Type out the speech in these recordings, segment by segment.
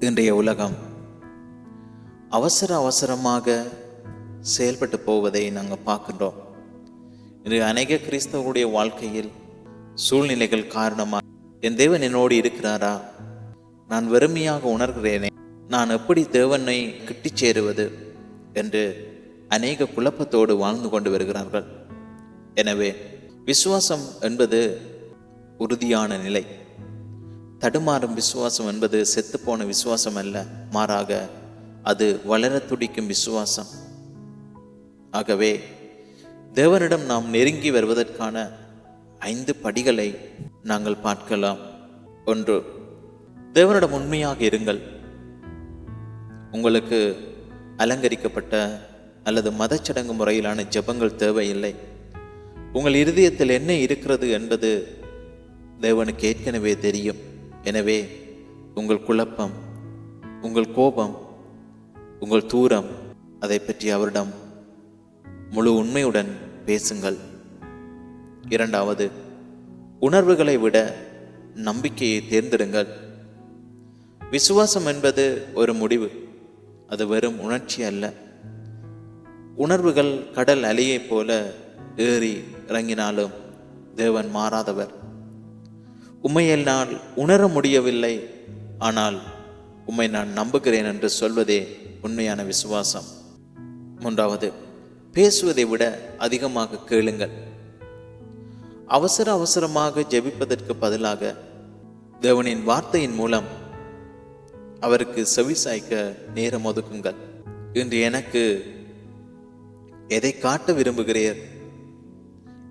இன்றைய உலகம் அவசர அவசரமாக செயல்பட்டு போவதை நாங்கள் பார்க்கின்றோம். இன்று அநேக கிறிஸ்தவருடைய வாழ்க்கையில் சூழ்நிலைகள் காரணமாக என் தேவன் என்னோடு இருக்கிறாரா? நான் வெறுமையாக உணர்கிறேனே நான் எப்படி தேவனை கிட்டிச் சேருவது என்று அநேக குழப்பத்தோடு வாழ்ந்து கொண்டு வருகிறார்கள். எனவே விசுவாசம் என்பது உறுதியான நிலை. தடுமாறும் விசுவாசம் என்பது செத்துப்போன விசுவாசம் அல்ல மாறாக அது வளர துடிக்கும் விசுவாசம். ஆகவே தேவனிடம் நாம் நெருங்கி வருவதற்கான ஐந்து படிகளை நாங்கள் பார்க்கலாம். ஒன்று தேவனிடம் உண்மையாக இருங்கள். உங்களுக்கு அலங்கரிக்கப்பட்ட அல்லது மதச்சடங்கு முறையிலான ஜெபங்கள் தேவையில்லை. உங்கள் இருதயத்தில் என்ன இருக்கிறது என்பது தேவனுக்கு ஏற்கனவே தெரியும். எனவே உங்கள் குழப்பம் உங்கள் கோபம் உங்கள் தூரம் அதை பற்றி அவரிடம் முழு உண்மையுடன் பேசுங்கள். இரண்டாவது உணர்வுகளை விட நம்பிக்கையை தேர்ந்தெடுங்கள். விசுவாசம் என்பது ஒரு முடிவு அது வெறும் உணர்ச்சி அல்ல. உணர்வுகள் கடல் அலையைப் போல ஏறி இறங்கினாலும் தேவன் மாறாதவர். உம்மை நான் உணர முடியவில்லை. ஆனால் உம்மை நான் நம்புகிறேன் என்று சொல்வதே உண்மையான விசுவாசம். மூன்றாவது பேசுவதை விட அதிகமாக கேளுங்கள். அவசர அவசரமாக ஜெபிப்பதற்கு பதிலாக தேவனின் வார்த்தையின் மூலம் அவருக்கு செவிசாய்க்க நேரம் ஒதுக்குங்கள். இன்று எனக்கு எதை காட்ட விரும்புகிறீர்?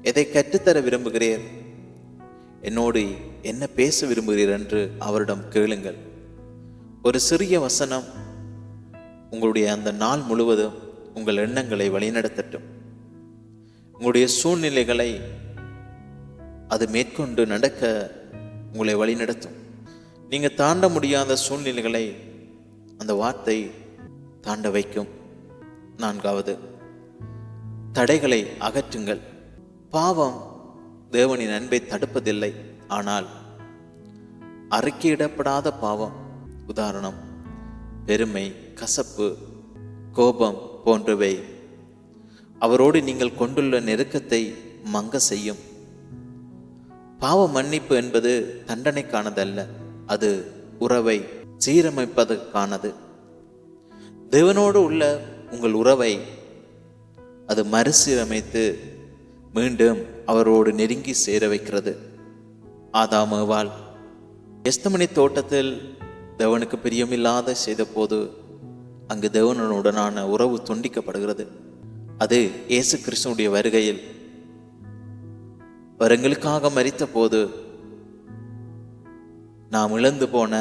எதை கற்றுத்தர விரும்புகிறீர்? என்னோடு என்ன பேச விரும்புகிறீர் என்று அவரிடம் கேளுங்கள். ஒரு சிறிய வசனம் உங்களுடைய அந்த நாள் முழுவதும் உங்கள் எண்ணங்களை வழிநடத்தட்டும். உங்களுடைய சூழ்நிலைகளை அது மேற்கொண்டு நடக்க உங்களை வழிநடத்தும். நீங்கள் தாண்ட முடியாத சூழ்நிலைகளை அந்த வார்த்தை தாண்ட வைக்கும். நான்காவது தடைகளை அகற்றுங்கள். பாவம் தேவனின் அன்பை தடுப்பதில்லை. ஆனால் அறிக்கையிடப்படாத பாவம் உதாரணம் பெருமை கசப்பு கோபம் போன்றவை. அவரோடு நீங்கள் கொண்டுள்ள நெருக்கத்தை மங்க செய்யும். பாவ மன்னிப்பு என்பது தண்டனைக்கானதல்ல அது உறவை சீரமைப்பதற்கானது. தேவனோடு உள்ள உங்கள் உறவை அது மறுசீரமைத்து மீண்டும் அவரோடு நெருங்கி சேர வைக்கிறது. ஆதாமேவாள் எஸ்தமணி தோட்டத்தில் தேவனுக்கு பிரியமில்லாத செய்த போது அங்கு தேவனுடனான உறவு துண்டிக்கப்படுகிறது. அது இயேசு கிருஷ்ணனுடைய வருகையில் வரங்களுக்காக மறித்த போது நாம் இழந்து போன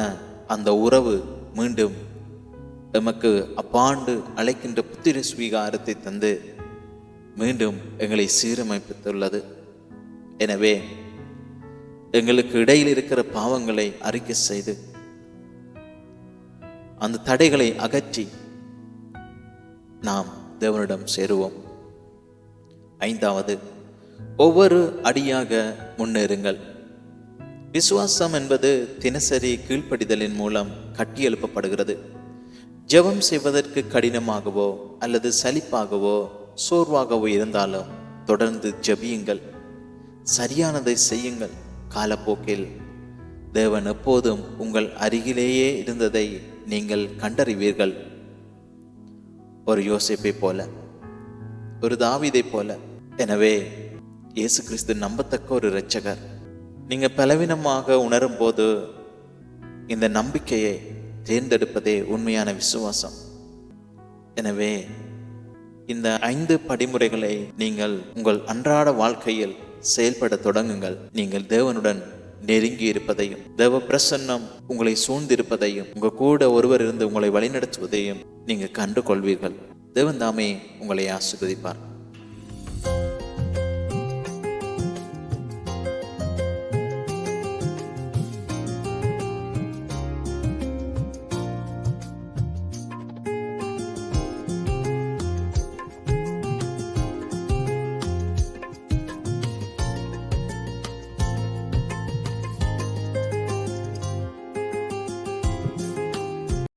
அந்த உறவு மீண்டும் எமக்கு அப்பாண்டு அழைக்கின்ற புத்திர ஸ்வீகாரத்தை தந்து மீண்டும் எங்களை சீரமைப்பித்துள்ளது. எனவே எங்களுக்கு இடையில் இருக்கிற பாவங்களை அறிக்கை செய்து அந்த தடைகளை அகற்றி நாம் தேவனிடம் சேருவோம். ஐந்தாவது ஒவ்வொரு அடியாக முன்னேறுங்கள். விசுவாசம் என்பது தினசரி கீழ்ப்படிதலின் மூலம் கட்டியெழுப்பப்படுகிறது ஜெபம் செய்வதற்கு கடினமாகவோ அல்லது சலிப்பாகவோ சோர்வாகவோ இருந்தாலும் தொடர்ந்து ஜெபியுங்கள். சரியானதை செய்யுங்கள். காலப்போக்கில் தேவன் எப்போதும் உங்கள் அருகிலேயே இருந்ததை நீங்கள் கண்டறிவீர்கள். ஒரு யோசிப்பை போல ஒரு தாவிதை போல. எனவே இயேசு கிறிஸ்து நம்பத்தக்க ஒரு இரட்சகர். நீங்கள் பலவீனமாக உணரும் போது இந்த நம்பிக்கையை தேர்ந்தெடுப்பதே உண்மையான விசுவாசம். எனவே இந்த ஐந்து படிமுறைகளை நீங்கள் உங்கள் அன்றாட வாழ்க்கையில் செயல்பட தொடங்குங்கள். நீங்கள் தேவனுடன் நெருங்கி இருப்பதையும் தேவ பிரசன்னம் உங்களை சூழ்ந்திருப்பதையும் உங்க கூட ஒருவர் இருந்து உங்களை வழிநடத்துவதையும் நீங்க கண்டு கொள்வீர்கள் தேவன் தாமே உங்களை ஆசிர்வதிப்பார்.